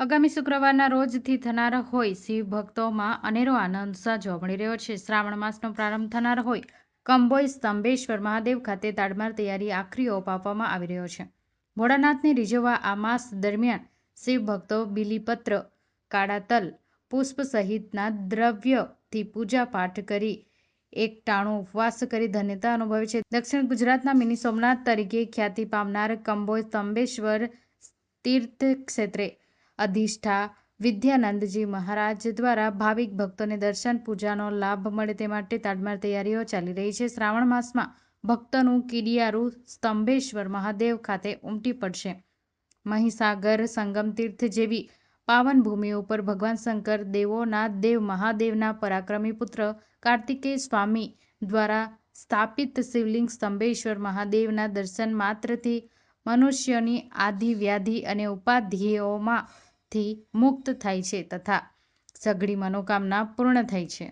આગામી શુક્રવારના રોજથી થનાર હોય શિવ ભક્તોમાં અનેરો આનંદ જોવા રહ્યો છે. શ્રાવણ માસનો પ્રારંભ થનાર હોય કંબોઈ સ્તંભેશ્વર મહાદેવ ખાતે તાડમાર તૈયારી આખરી ઓપ આવી રહ્યો છે. ભોળાનાથને રીઝવવા આ માસ દરમિયાન શિવ ભક્તો બિલીપત્ર કાળા તલ પુષ્પ સહિતના દ્રવ્યથી પૂજા પાઠ કરી એક એકટાણું ઉપવાસ કરી ધન્યતા અનુભવે છે. દક્ષિણ ગુજરાતના મિની સોમનાથ તરીકે ખ્યાતિ પામનાર કંબોઈ સ્તંભેશ્વર તીર્થક્ષેત્રે અધિષ્ઠા વિદ્યાનંદજી મહારાજ દ્વારા ભાવિક ભક્તોને દર્શન, પૂજાનો લાભ મળે તે માટે તાડમાર તૈયારીઓ ચાલી રહી છે. શ્રાવણ માસમાં ભક્તોનું કિડિયારું સ્તંભેશ્વર મહાદેવ ખાતે ઉમટી પડશે. મહીસાગર સંગમ તીર્થ જેવી પાવન ભૂમિ ઉપર ભગવાન શંકર દેવોના દેવ મહાદેવના પરાક્રમી પુત્ર કાર્તિકેય સ્વામી દ્વારા સ્થાપિત શિવલિંગ સ્તંભેશ્વર મહાદેવના દર્શન માત્રથી મનુષ્યની આધિ વ્યાધિ અને ઉપાધિઓમાંથી મુક્ત થાય છે તથા સઘળી મનોકામના પૂર્ણ થાય છે.